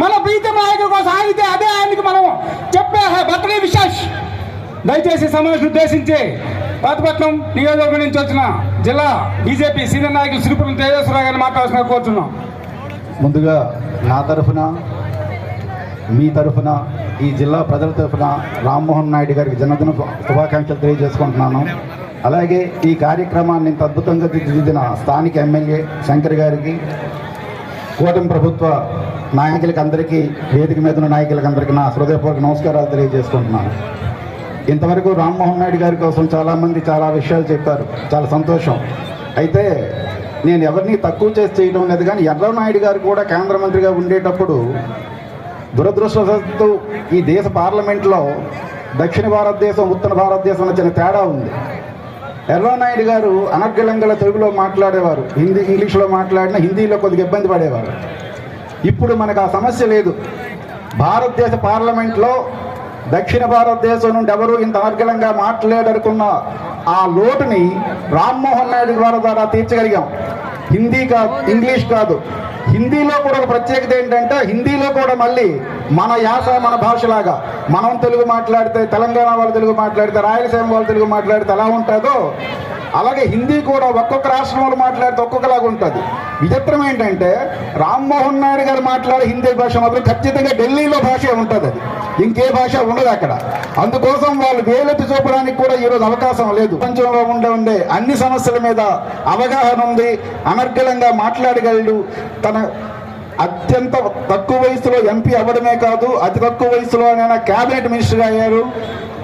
మన ప్రీతి నాయకుడు కోసం ఆగితే అదే ఆయనకి మనం చెప్పే బర్త్డే విశాష్ దయచేసి సమావేశం ఉద్దేశించి పాతపట్నం నియోజకవర్గం నుంచి వచ్చిన జిల్లా బీజేపీ సీనియర్ నాయకులు శ్రీపురం తేజేశ్వరరావు గారిని మాట్లాడాల్సిన కోరుతున్నాం ముందుగా నా తరఫున మీ తరఫున ఈ జిల్లా ప్రజల తరఫున రామ్మోహన్ నాయుడు గారికి జన్మదిన శుభాకాంక్షలు తెలియజేసుకుంటున్నాను. అలాగే ఈ కార్యక్రమాన్ని ఇంత అద్భుతంగా తీర్చిదిద్దిన స్థానిక ఎమ్మెల్యే శంకర్ గారికి కూటమి ప్రభుత్వ నాయకులకి అందరికీ వేదిక మీద ఉన్న నాయకులకి అందరికీ నా హృదయపూర్వక నమస్కారాలు తెలియజేసుకుంటున్నాను. ఇంతవరకు రామ్మోహన్ నాయుడు గారి కోసం చాలామంది చాలా విషయాలు చెప్పారు. చాలా సంతోషం. అయితే నేను ఎవరిని తక్కువ చేసి చేయడం లేదు కానీ ఎర్రనాయుడు గారు కూడా కేంద్ర మంత్రిగా ఉండేటప్పుడు దురదృష్టవశాత్తు ఈ దేశ పార్లమెంట్లో దక్షిణ భారతదేశం ఉత్తర భారతదేశం చిన్న తేడా ఉంది. ఎర్రనాయుడు గారు అనర్గళంగల తెలుగులో మాట్లాడేవారు. హిందీ ఇంగ్లీష్లో మాట్లాడినా హిందీలో కొద్దిగా ఇబ్బంది పడేవారు. ఇప్పుడు మనకు ఆ సమస్య లేదు. భారతదేశ పార్లమెంట్లో దక్షిణ భారతదేశం నుండి ఎవరు ఇంత అనర్గళంగా మాట్లాడనుకున్న ఆ లోటుని రామ్మోహన్ నాయుడు గారి ద్వారా తీర్చగలిగాం. హిందీ కాదు ఇంగ్లీష్ కాదు. హిందీలో కూడా ఒక ప్రత్యేకత ఏంటంటే హిందీలో కూడా మళ్ళీ మన యాస మన భాషలాగా. మనం తెలుగు మాట్లాడితే తెలంగాణ వాళ్ళు తెలుగు మాట్లాడితే రాయలసీమ వాళ్ళు తెలుగు మాట్లాడితే ఎలా ఉంటుందో అలాగే హిందీ కూడా ఒక్కొక్క రాష్ట్రంలో మాట్లాడితే ఒక్కొక్కలాగా ఉంటుంది. విచిత్రం ఏంటంటే రామ్మోహన్ నాయుడు గారు మాట్లాడే హిందీ భాష మాత్రం ఖచ్చితంగా ఢిల్లీలో భాషే ఉంటుంది అది. ఇంకే భాష ఉండదు అక్కడ. అందుకోసం వాళ్ళు వేలెత్తి చూపడానికి కూడా ఈరోజు అవకాశం లేదు. ప్రపంచంలో ఉండే ఉండే అన్ని సమస్యల మీద అవగాహన ఉంది. అనర్గళంగా మాట్లాడగలడు. తన అత్యంత తక్కువ వయసులో ఎంపీ అవ్వడమే కాదు అతి తక్కువ వయసులో ఆయన క్యాబినెట్ మినిస్టర్ అయ్యారు.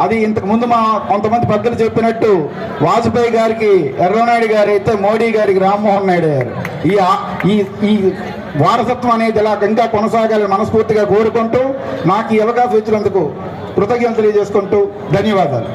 అది ఇంతకు ముందు మా కొంతమంది పెద్దలు చెప్పినట్టు వాజ్పేయి గారికి ఎర్రనాయుడు గారు అయితే మోడీ గారికి రామ్మోహన్ నాయుడు గారు ఈ ఈ ఈ వారసత్వం అనేది ఇలా ఇంకా కొనసాగాలని మనస్ఫూర్తిగా కోరుకుంటూ నాకు ఈ అవకాశం ఇచ్చినందుకు కృతజ్ఞతలు తెలియజేసుకుంటూ ధన్యవాదాలు.